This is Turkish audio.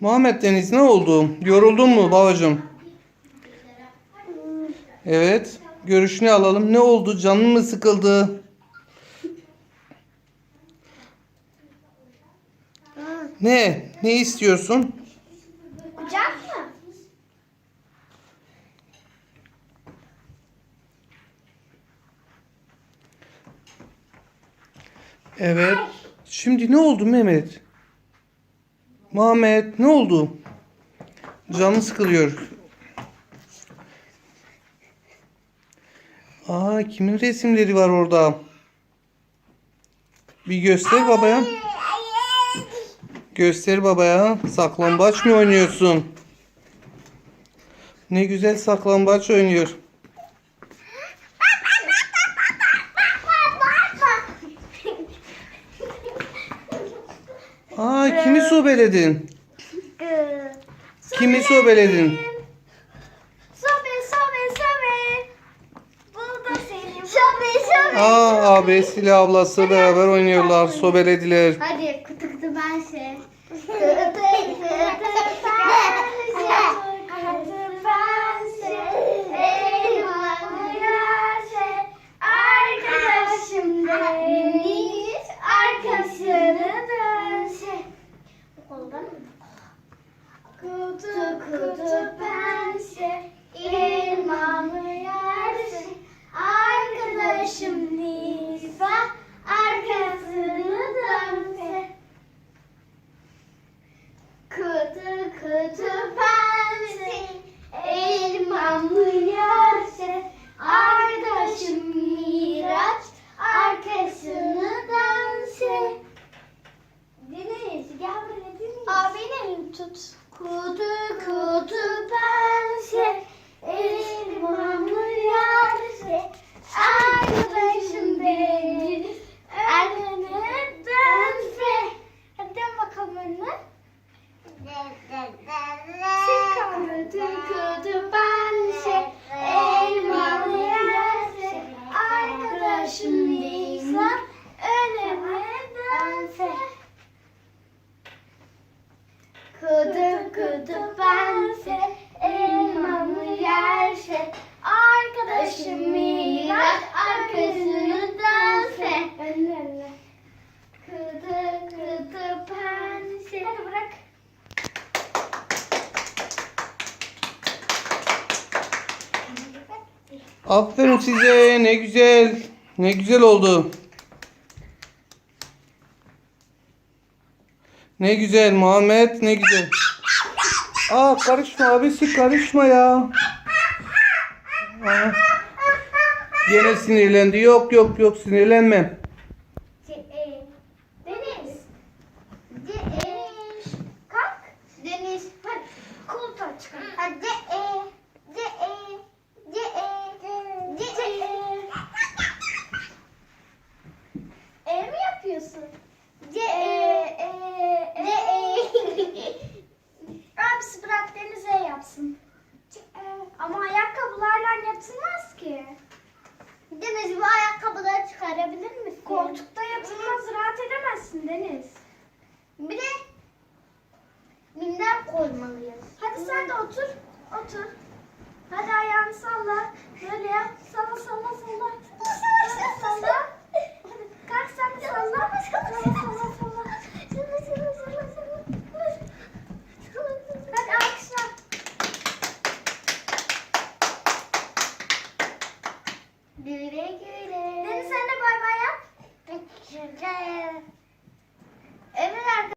Muhammed Deniz ne oldu? Yoruldun mu babacığım? Evet. Görüşünü alalım. Ne oldu? Canın mı sıkıldı? Ne? Ne istiyorsun? Kucak mı? Evet. Şimdi ne oldu Mehmet? Muhammed ne oldu? Canı sıkılıyor. Aa kimin resimleri var orada? Bir göster babaya. Göster babaya. Saklambaç mı oynuyorsun? Ne güzel saklambaç oynuyor. Aa kimi sobeledin? Kimi sobeledin? Sobe sobe sobe. Bu da senin. Sobe sobe. Aa abisiyle ablası beraber oynuyorlar. Sobelediler. Hadi kutu kutu ben şey. Kutu kutu bense. Eyvallah yerse. Arkadaşım deniz arkasını dönse. Oldu mu? Kutu kutu pense, ilmamı yerse, arkadaşım Nisa arkasını dönse. Kutu kutu pense, elmamı yerse, arkadaşım Miraç arkasını dönse. Deniz gel buraya Deniz. Abi elimi tut. Kutu kutu pense elmamı yerse arkadaşım deniz önüne dönse. Hadi dön bakalım önüne. Kutu kutu pense elmamı yerse arkadaşım Nisa önüne dönse. Kutu kutu bense elmamı yerse Arkadaşım Miraç arkasını dönse Önüne önüne Kutu kutu pense Hadi bırak Aferin size. Ne güzel. Ne güzel oldu. Ne güzel Muhammed. Ne güzel. Aa karışma abisi karışma ya. Aa. Gene sinirlendi. Yok yok yok sinirlenme. Deniz Deniz Kalk Deniz Hadi koltuğa çıkalım Hadi e de e de e de e E mi yapıyorsun? De e e de e Abisi bırak Deniz'e yapsın. Ama ayakkabılarla yapılmaz ki. Deniz bu ayakkabıları çıkarabilir misin? Koltukta yatılmaz rahat edemezsin Deniz. Bir de minder koymalıyız. Hadi sen de otur. Otur. Hadi ayağını salla. Böyle yap. Güle güle. Deniz sen de bay bay yap. Güle güle.